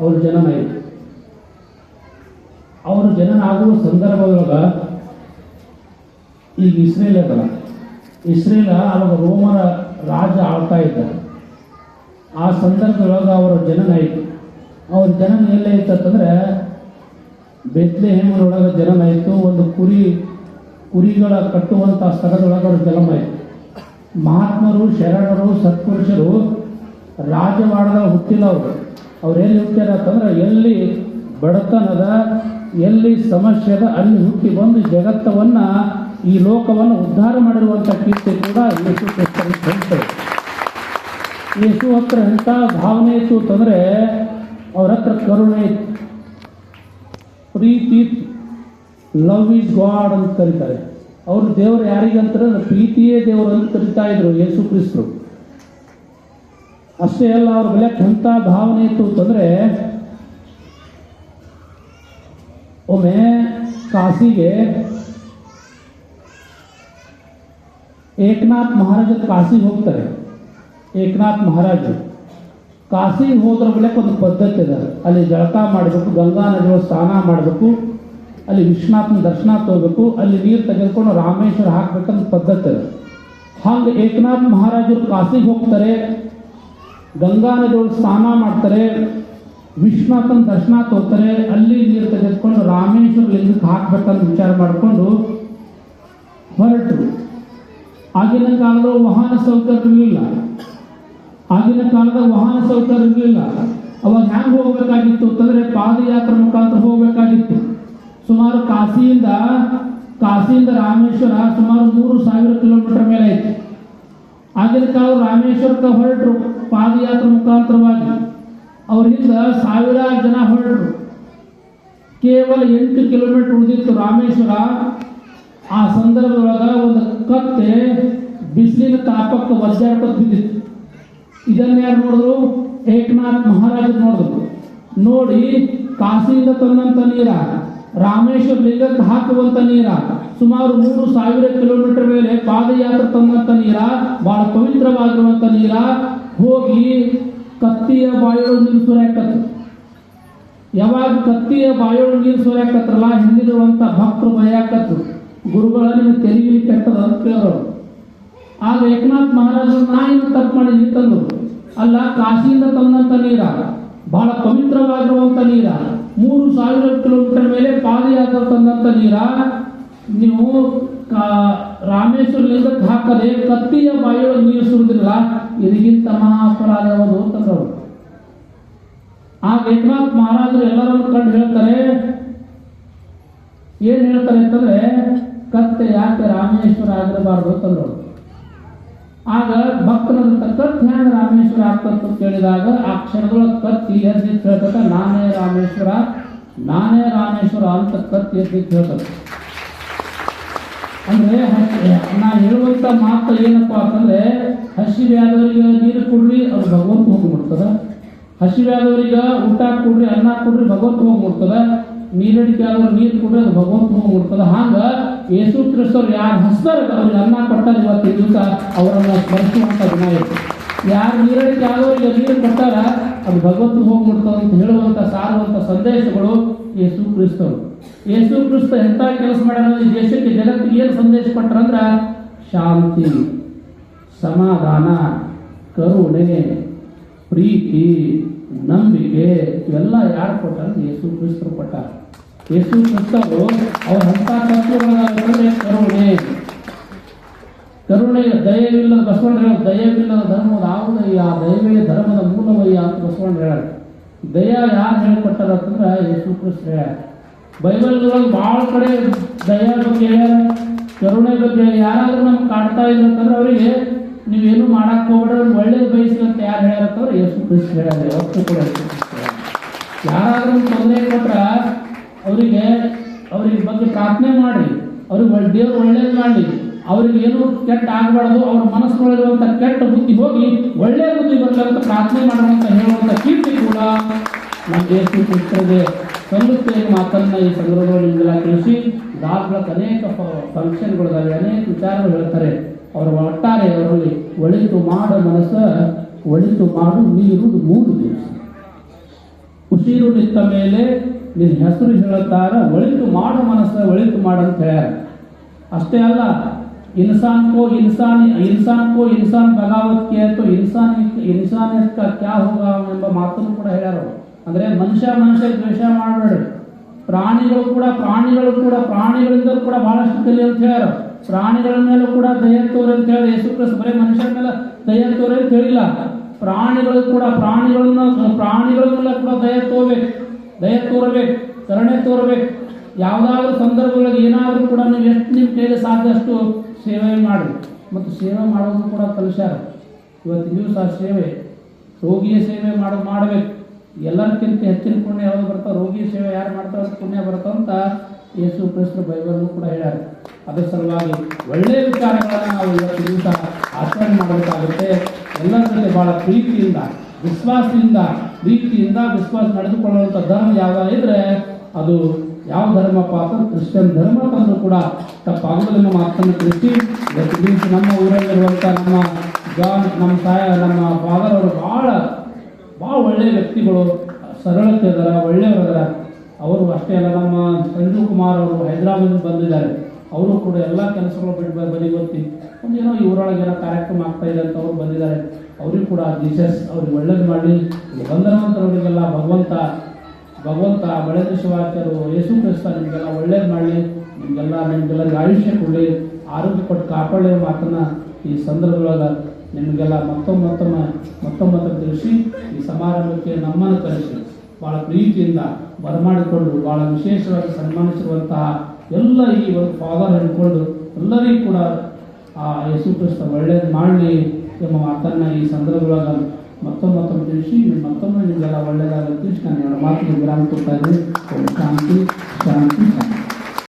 ಅವ್ರ ಜನನ ಆಯಿತು ಅವರು ಜನನ ಆಗುವ ಸಂದರ್ಭದೊಳಗ ಈಗ ಇಸ್ರೇಲ್ ಅದಲ್ಲ ಇಸ್ರೇಲ ಅವಾಗ ರೋಮರ ರಾಜ ಆಳ್ತಾ ಇದ್ದಾರೆ ಆ ಸಂದರ್ಭದೊಳಗ ಅವರ ಜನನ ಆಯಿತು. ಅವ್ರ ಜನನ ಎಲ್ಲೇ ಅಂತಂದ್ರೆ ಬೆತ್ಲೆ ಹೇಮನೊಳಗೆ ಜನನ ಆಯಿತು, ಒಂದು ಕುರಿ, ಕುರಿಗಳ ಕಟ್ಟುವಂಥ ಸ್ಥಳದೊಳಗ ಅವ್ರ ಜನ್ಮ ಆಯಿತು. ಮಹಾತ್ಮರು, ಶರಣರು, ಸತ್ಪುರುಷರು ರಾಜವಾಡದ ಹುಟ್ಟಿಲ್ಲ ಅವರು. ಅವ್ರು ಎಲ್ಲಿ ಹುಟ್ಟ್ಯಾರ ಅಂತಂದ್ರೆ, ಎಲ್ಲಿ ಬಡತನದ, ಎಲ್ಲಿ ಸಮಸ್ಯೆ ಅದ ಅಲ್ಲಿ ಹುಟ್ಟಿ ಬಂದು ಜಗತ್ತವನ್ನ ಈ ಲೋಕವನ್ನು ಉದ್ಧಾರ ಮಾಡಿರುವಂಥ ಕೀರ್ತಿ ಕೂಡ ಯೇಸು ಹೇಳ್ತಾರೆ ಯೇಸು ಹತ್ರ ಎಂಥ ಭಾವನೆ ಇತ್ತು ಅಂತಂದ್ರೆ, ಅವ್ರ ಹತ್ರ ಕರುಣೆ ಇತ್ತು. ಪ್ರೀತಿ ಲವ್ ಇಸ್ ಗಾಡ್ ಅಂತ ಕರೀತಾರೆ. ಅವ್ರು ದೇವರು ಯಾರಿಗಂತಾರೆ ಪ್ರೀತಿಯೇ ದೇವರು ಅಂತ ಕರಿತಾ ಇದ್ರು ಯೇಸು ಕ್ರಿಸ್ತರು. ಅಷ್ಟೇ ಅಲ್ಲ, ಅವ್ರ ಬೆಲೆ ಎಂಥ ಭಾವನೆ ಇತ್ತು ಅಂತಂದರೆ, ಒಮ್ಮೆ ಕಾಶಿಗೆ ಏಕನಾಥ್ ಮಹಾರಾಜ ಕಾಶಿಗೆ ಹೋಗ್ತಾರೆ. ಏಕನಾಥ್ ಮಹಾರಾಜರು. ಕಾಶಿಗೆ ಹೋದ್ರ ಬೆಳಕ್ಕೆ ಒಂದು ಪದ್ಧತಿ ಇದೆ. ಅಲ್ಲಿ ಜಳಕ ಮಾಡಬೇಕು, ಗಂಗಾ ನದಿಗಳು ಸ್ನಾನ ಮಾಡಬೇಕು, ಅಲ್ಲಿ ವಿಶ್ವನಾಥನ ದರ್ಶನ ತಗೋಬೇಕು ಅಲ್ಲಿ ನೀರು ತೆಗೆದುಕೊಂಡು ರಾಮೇಶ್ವರ ಹಾಕ್ಬೇಕಂತ ಪದ್ಧತಿ ಇದೆ. ಹಂಗೆ ಏಕನಾಥ್ ಮಹಾರಾಜರು ಕಾಶಿಗೆ ಹೋಗ್ತಾರೆ. ಗಂಗಾ ನದಿಯೊಳಗೆ ಸ್ನಾನ ಮಾಡ್ತಾರೆ, ವಿಶ್ವನಾಥನ ದರ್ಶನ ತೋತಾರೆ ಅಲ್ಲಿ ನೀರು ತೆಗೆದುಕೊಂಡು ರಾಮೇಶ್ವರ ಲಿಂಗಕ್ಕೆ ಹಾಕ್ಬೇಕಂತ ವಿಚಾರ ಮಾಡಿಕೊಂಡು ಹೊರಟರು. ಆಗಿನ ಕಾಲದ ವಾಹನ ಸೌಕರ್ಯ ಇರಲಿಲ್ಲ ಆಗಿನ ಕಾಲದ ವಾಹನ ಸೌಕರ್ಯ ಇರಲಿಲ್ಲ ಅವಾಗ ಹ್ಯಾಂಗ ಹೋಗ್ಬೇಕಾಗಿತ್ತು ಅಂತಂದ್ರೆ ಪಾದಯಾತ್ರೆ ಮುಖಾಂತರ ಹೋಗ್ಬೇಕಾಗಿತ್ತು. ಸುಮಾರು ಕಾಶಿಯಿಂದ ಕಾಶಿಯಿಂದ ರಾಮೇಶ್ವರ ಸುಮಾರು ಮೂರು ಸಾವಿರ ಕಿಲೋಮೀಟರ್ ಮೇಲೆ ಐತಿ. ಆಗಿನ ಕಾಲ ರಾಮೇಶ್ವರಕ್ಕೆ ಹೊರಟರು. ಪಾದಯಾತ್ರೆ ಮುಖಾಂತರವಾಗಿ ಅವರಿಂದ ಸಾವಿರಾರು ಜನ ಹೊರಟರು. ಕೇವಲ ಎಂಟು ಕಿಲೋಮೀಟರ್ ಉಳಿದಿತ್ತು ರಾಮೇಶ್ವರ. ಆ ಸಂದರ್ಭದೊಳಗ ಒಂದು ಕತ್ತೆ ಬಿಸಿಲಿನ ತಾಪಕ್ಕೆ ವಜ್ರಾಡ್ಕೊತ ಬಿದ್ದಿತ್ತು. ಇದನ್ನ ಯಾರು ನೋಡಿದ್ರು? ಏಕನಾಥ್ ಮಹಾರಾಜರು ನೋಡಿದ್ರು. ನೋಡಿ, ಕಾಶಿಯಿಂದ ತಂದಂಥ ನೀರ, ರಾಮೇಶ್ವರ ಲಿಂಗಕ್ಕೆ ಹಾಕುವಂಥ ನೀರ, ಸುಮಾರು ಮೂರು ಸಾವಿರ ಕಿಲೋಮೀಟರ್ ಮೇಲೆ ಪಾದಯಾತ್ರೆ ತಂದಂಥ ನೀರ, ಬಹಳ ಪವಿತ್ರವಾಗಿರುವಂಥ ನೀರ ಹೋಗಿ ಕತ್ತಿಯ ಬಾಯೊಳಗೆ ನೀರು ಸುರಿಯಾಕತ್ತು. ಯಾವಾಗ ಕತ್ತಿಯ ಬಾಯೊಳಗೆ ನೀರು ಸುರಿಯಾಕತ್ರಲ್ಲ ಹಿಂದಿರುವಂಥ ಭಕ್ತರು ಭಯಾಕತ್ರು ಗುರುಗಳ ನಿಮಗೆ ತೆರಿಗೆ ಕೆಟ್ಟದ ಅಂತ ಕೇಳೋರು. ಆಗ ಏಕನಾಥ್ ಮಹಾರಾಜರು ನಾ ಏನು ತಪ್ಪು ಮಾಡಿ ಅಲ್ಲ, ಕಾಶಿಯಿಂದ ತಂದಂತ ನೀರ, ಬಹಳ ಪವಿತ್ರವಾಗಿರುವಂಥ ನೀರ, ಮೂರು ಸಾವಿರ ಕಿಲೋಮೀಟರ್ ಮೇಲೆ ಪಾದಯಾತ್ರೆ ತಂದಂಥ ನೀರ, ನೀವು ರಾಮೇಶ್ವರ ಲಿಂಗಕ್ಕೆ ಹಾಕದೆ ಕತ್ತಿಯ ಬಾಯಿಯೊಳಗೆ ನೀರು ಸುರಿದಿಲ್ಲ ಇದಕ್ಕಿಂತ ಮಹಾ ಅಪರಾಧ ಯಾವುದು ಆ ಏಕನಾಥ್ ಮಹಾರಾಜರು ಎಲ್ಲರನ್ನು ಕಂಡು ಹೇಳ್ತಾರೆ, ಏನ್ ಹೇಳ್ತಾರೆ ಅಂತಂದ್ರೆ, ಕತ್ತೆ ಯಾಕೆ ರಾಮೇಶ್ವರ ಆಗಿರಬಾರ್ದು ಅಂತಂದ್ರು ಆಗ ಭಕ್ತನಂತ ಕತ್ ಹ್ಯಾಂಗ ರಾಮೇಶ್ವರ ಆಗ್ತಂತ ಕೇಳಿದಾಗ, ಆ ಕ್ಷಣದೊಳಗೆ ಕತ್ತಿ ಎದ್ದಿತ್ತು ಹೇಳ್ತಕ್ಕ, ನಾನೇ ರಾಮೇಶ್ವರ ನಾನೇ ರಾಮೇಶ್ವರ ಅಂತ ಕತ್ತಿ ಎದ್ದಿತ್ತು ಹೇಳ್ತದೆ ಅಂದ್ರೆ ನಾನು ನಾ ಹೇಳುವಂತ ಮಾತು ಏನಪ್ಪಾ ಅಂತಂದ್ರೆ, ಹಸಿವೆ ಆದವರಿಗೆ ನೀರು ಕೊಡ್ರಿ, ಅವ್ರು ಭಗವಂತ ಹೋಗ್ಬಿಡ್ತದ ಹಸಿವೆ ಆದವರಿಗೆ ಊಟ ಕೊಡ್ರಿ, ಅನ್ನ ಕೊಡ್ರಿ, ಭಗವಂತ ಹೋಗ್ಬಿಡ್ತದ ನೀರಡಿಕೆ ಆದವ್ರು ನೀರು ಕೊಡ್ರಿ, ಅದು ಭಗವಂತ ಹೋಗ್ಬಿಡ್ತದ ಹಂಗ ಯೇಸು ಕ್ರಿಸ್ತವ್ರು ಯಾರು ಹಸ್ತಾರ ಅವ್ರಿಗೆ ಅನ್ನ ಕೊಟ್ಟಾರ ಇವತ್ತು ದಿವಸ, ಅವರನ್ನ ಸ್ಮರಿಸುವಂತ ದಿನ ಇತ್ತು ಯಾರು ನೀರಡಿಕೆ ಆದವರಿಗೆ ನೀರು ಕೊಟ್ಟಾರ, ಅದು ಭಗವಂತ ಹೋಗ್ಬಿಡ್ತದ ಅಂತ ಹೇಳುವಂತ, ಸಾರುವಂತ ಸಂದೇಶಗಳು ಯೇಸು ಕ್ರಿಸ್ತರು. ಯೇಸು ಕ್ರಿಸ್ತ ಎಂತ ಕೆಲಸ ಮಾಡ್ಯಾರ ಈ ದೇಶಕ್ಕೆ ಜಗತ್ತಿಗೆ ಏನು ಸಂದೇಶ ಕೊಟ್ಟರಂದ್ರ ಶಾಂತಿ, ಸಮಾಧಾನ, ಕರುಣೆ, ಪ್ರೀತಿ, ನಂಬಿಕೆ ಇವೆಲ್ಲ ಯಾರು ಕೊಟ್ಟಾರ? ಯೇಸು ಕ್ರಿಸ್ತರು ಕೊಟ್ಟಾರ. ಯೇಸು ಕ್ರಿಸ್ತರು ಅವ್ರ ಅಂತ ತತ್ವಗಳಾದ್ರೆ ಕರುಣೆ. ಕರುಣೆ ದಯವಿಲ್ಲದ ಬಸವಣ್ಣ ಹೇಳ ದಯವಿಲ್ಲದ ಧರ್ಮದ ಯಾವುದಯ್ಯ ದಯವೇ ಧರ್ಮದ ಮೂಲವಯ್ಯ ಅಂತ ಬಸವಣ್ಣ ಹೇಳ ದಯ ಯಾರು ಹೇಳ್ಕೊಟ್ಟಾರ ಅಂತಂದ್ರೆ ಯೇಸು ಕೃಷ್ಣ ಬೈಬಲ್ ಬೈಬಲ್ದೊಳಗೆ ಭಾಳ ಕಡೆ ದಯ ಬಗ್ಗೆ, ಕರುಣೆ ಬಗ್ಗೆ ಯಾರಾದರೂ ನಮ್ಗೆ ಕಾಣ್ತಾ ಇಲ್ಲ ಅಂತಂದ್ರೆ ಅವರಿಗೆ ನೀವೇನು ಮಾಡಕ್ ಹೋಗ್ಬೇಡ ಅವ್ರಿಗೆ ಒಳ್ಳೇದು ಬಯಸ್ರಿ ಅಂತ ಯಾರು ಹೇಳತ್ತವ್ರು ಯೇಸು ಕೃಷ್ಣ ಹೇಳ್ಯಾರ, ಯಾವತ್ತೂ ಕೂಡ ಯಾರಾದರೂ ತೊಂದರೆ ಕೊಟ್ರ ಅವರಿಗೆ, ಅವ್ರಿಗೆ ಬಗ್ಗೆ ಪ್ರಾರ್ಥನೆ ಮಾಡಿ ಅವ್ರಿಗೆ ದೇವ್ರು ಒಳ್ಳೇದು ಮಾಡಿ ಅವ್ರಿಗೆ ಏನು ಕೆಟ್ಟ ಆಗಬಾರ್ದು, ಅವ್ರ ಮನಸ್ಸಿನೊಳಗಿರುವಂಥ ಕೆಟ್ಟ ಬುದ್ಧಿ ಹೋಗಿ ಒಳ್ಳೆಯ ಬುದ್ಧಿ ಬರಲಂತ ಪ್ರಾರ್ಥನೆ ಮಾಡುವಂತ ಹೇಳುವಂಥ ಕೀರ್ತಿ ಕೂಡ ನಮ್ಮ ದೇಶ ಕ್ರಿಸ್ತರಿಗೆ ಸಲ್ಲುತ್ತೆ ಮಾತನ್ನ ಈ ಸಂದರ್ಭದಲ್ಲಿ ನಿಮಗೆಲ್ಲ ತಿಳಿಸಿ. ದಾಖಲಕ್ಕೆ ಅನೇಕ ಫಂಕ್ಷನ್ಗಳಿದಾವೆ ಅನೇಕ ವಿಚಾರಗಳು ಹೇಳ್ತಾರೆ. ಅವರ ಒಟ್ಟಾರೆ ಅವರಲ್ಲಿ ಒಳಿತು ಮಾಡ ಮನಸ್ಸ, ಒಳಿತು ಮಾಡು ನೀರು ಮೂರು ದಿವಸ. ಉಸಿರು ನಿಂತ ಮೇಲೆ, ನಿನ್ನ ಹೆಸರು ಹೇಳುತ್ತಾರ ಒಳಿತು ಮಾಡ ಮನಸ್ಸ, ಒಳಿತು ಮಾಡು ಅಂತ ಹೇಳ್ಯಾರ. ಅಷ್ಟೇ ಅಲ್ಲ इंसान को इंसान इंसान को इंसान बगावत किया तो इंसान इंसानियत का क्या होगा ಎಂಬ ಮಾತನ್ನು ಕೂಡ ಹೇಳ್ಯಾರ ಅವ್ರು. ಅಂದ್ರೆ ಮನುಷ್ಯ ಮನುಷ್ಯ ದ್ವೇಷ ಮಾಡಬೇಡ್ರಿ ಪ್ರಾಣಿಗಳು ಕೂಡ ಪ್ರಾಣಿಗಳು ಕೂಡ ಪ್ರಾಣಿಗಳಿಂದ ಕೂಡ ಬಹಳಷ್ಟು ಕಲಿ ಅಂತ ಹೇಳ್ಯಾರ ಪ್ರಾಣಿಗಳ ಮೇಲೂ ಕೂಡ ದಯ ತೋರಿ ಅಂತ ಹೇಳಿ ಯೇಸು ಕ್ರಿಸ್ತ ಬರೀ ಮನುಷ್ಯರ ಮೇಲೆ ದಯ ತೋರಿ ಅಂತ ಹೇಳಿಲ್ಲ ಪ್ರಾಣಿಗಳು ಕೂಡ ಪ್ರಾಣಿಗಳನ್ನ ಪ್ರಾಣಿಗಳ ಮೇಲೆ ಕೂಡ ದಯ ತೋರ್ಬೇಕು ದಯ ತೋರಬೇಕು ಕರುಣೆ ತೋರಬೇಕು ಯಾವುದಾದ್ರೂ ಸಂದರ್ಭಗಳಲ್ಲಿ ಏನಾದರೂ ಕೂಡ ನೀವು ಎಷ್ಟು ನಿಮ್ಮ ಕೈಲಿ ಸಾಧ್ಯ ಅಷ್ಟು ಸೇವೆ ಮಾಡಿ. ಮತ್ತು ಸೇವೆ ಮಾಡೋದು ಕೂಡ ಕಲಿಸ್ಯಾರ ಇವತ್ತು ದಿವಸ ಸೇವೆ, ರೋಗಿಯ ಸೇವೆ ಮಾಡ, ಮಾಡಬೇಕು. ಎಲ್ಲರಿಗಿಂತ ಹೆಚ್ಚಿನ ಪುಣ್ಯ ಯಾವುದು ಬರ್ತಾವೆ ರೋಗಿಯ ಸೇವೆ ಯಾರು ಮಾಡ್ತಾರೆ ಪುಣ್ಯ ಬರ್ತಾವೆ ಅಂತ ಯೇಸು ಕ್ರಿಸ್ತ ಬೈಬಲ್ನು ಕೂಡ ಹೇಳ್ಯಾರ. ಅದರ ಸಲುವಾಗಿ ಒಳ್ಳೆಯ ವಿಚಾರಗಳನ್ನು ನಾವು ಇವತ್ತು ದಿವಸ ಆಚರಣೆ ಮಾಡಬೇಕಾಗುತ್ತೆ. ಎಲ್ಲರ ಜೊತೆ ಬಹಳ ಪ್ರೀತಿಯಿಂದ, ವಿಶ್ವಾಸದಿಂದ, ಪ್ರೀತಿಯಿಂದ ವಿಶ್ವಾಸ ನಡೆದುಕೊಳ್ಳುವಂಥ ಧರ್ಮ ಯಾವುದಾದ್ರೆ ಅದು ಯಾವ ಧರ್ಮಪ್ಪ ಅಂತ ಕ್ರಿಶ್ಚಿಯನ್ ಧರ್ಮ ತಂದು ಕೂಡ ತಪ್ಪಾಗುವುದಿಲ್ಲ. ಮಾತನ್ನು ತಿಳಿಸಿ ನಮ್ಮ ಊರಲ್ಲಿರುವಂಥ ನಮ್ಮ ಜಾನ್ ನಮ್ಮ ತಾಯ, ನಮ್ಮ ಫಾದರ್ ಅವರು ಭಾಳ ಭಾಳ ಒಳ್ಳೆಯ ವ್ಯಕ್ತಿಗಳು. ಸರಳತೆ ಅದರ ಒಳ್ಳೆಯವರದರ ಅವರು ಅಷ್ಟೇ ಅಲ್ಲ, ನಮ್ಮ ಸಂಜು ಕುಮಾರ್ ಅವರು ಹೈದರಾಬಾದ್ ಬಂದಿದ್ದಾರೆ. ಅವರು ಕೂಡ ಎಲ್ಲ ಕೆಲಸಗಳು ಬಿಟ್ಟು ಬರೀ ಬದಿಗೊತ್ತಿ ಒಂದೇನೋ ಏನೋ ಊರೊಳಗೆ ಏನೋ ಕಾರ್ಯಕ್ರಮ ಆಗ್ತಾ ಇದೆ ಅಂತ ಅವ್ರು ಬಂದಿದ್ದಾರೆ. ಅವರಿಗೂ ಕೂಡ ಜೀಸಸ್ ಅವ್ರಿಗೆ ಒಳ್ಳೇದು ಮಾಡಿ ಬಂದಿರುವಂಥವ್ರಿಗೆಲ್ಲ ಭಗವಂತ ಭಗವಂತ ಬೆಳೆದ ಶಿವಾಚಾರ್ಯರು ಯೇಸು ಕ್ರಿಸ್ತ ನಿಮಗೆಲ್ಲ ಒಳ್ಳೇದು ಮಾಡಲಿ, ನಿಮಗೆಲ್ಲ ನಿಮಗೆಲ್ಲರಿಗೆ ಆಯುಷ್ಯ ಕೊಡಲಿ, ಆರೋಗ್ಯ ಕೊಟ್ಟು ಕಾಪಾಡಲಿ ಮಾತನ್ನ ಈ ಸಂದರ್ಭದೊಳಗೆ ನಿಮಗೆಲ್ಲ ಮತ್ತೊಮ್ಮೆ ಮತ್ತೊಮ್ಮೆ ಮತ್ತೊಮ್ಮೆ ತಿಳಿಸಿ ಈ ಸಮಾರಂಭಕ್ಕೆ ನಮ್ಮನ್ನು ಕರೆಸಿ. ಭಾಳ ಪ್ರೀತಿಯಿಂದ ಬರಮಾಡಿಕೊಂಡು ಭಾಳ ವಿಶೇಷವಾಗಿ ಸನ್ಮಾನಿಸಿರುವಂತಹ ಎಲ್ಲ ಈ ಒಂದು ಫಾದರ್ ಹಿಡ್ಕೊಂಡು ಎಲ್ಲರಿಗೂ ಕೂಡ ಆ ಯೇಸು ಕ್ರಿಸ್ತ ಒಳ್ಳೇದು ಮಾಡಲಿ ಎಂಬ ಮಾತನ್ನು ಈ ಸಂದರ್ಭದೊಳಗೆ ಮತ್ತೊಮ್ಮೆ ಮತ್ತೊಮ್ಮೆ ತಿಳಿಸಿ ಮತ್ತೊಮ್ಮೆ ನಿಮಗೆಲ್ಲ ಒಳ್ಳೆಯದಾಗಲಿ ತಿಳಿಸಿ ನಾನು ಎರಡು ಮಾತಿಗೆ ವಿರಾಮ ಕೊಡ್ತಾ ಇದ್ದೀನಿ ಓಂ ಶಾಂತಿ ಶಾಂತಿ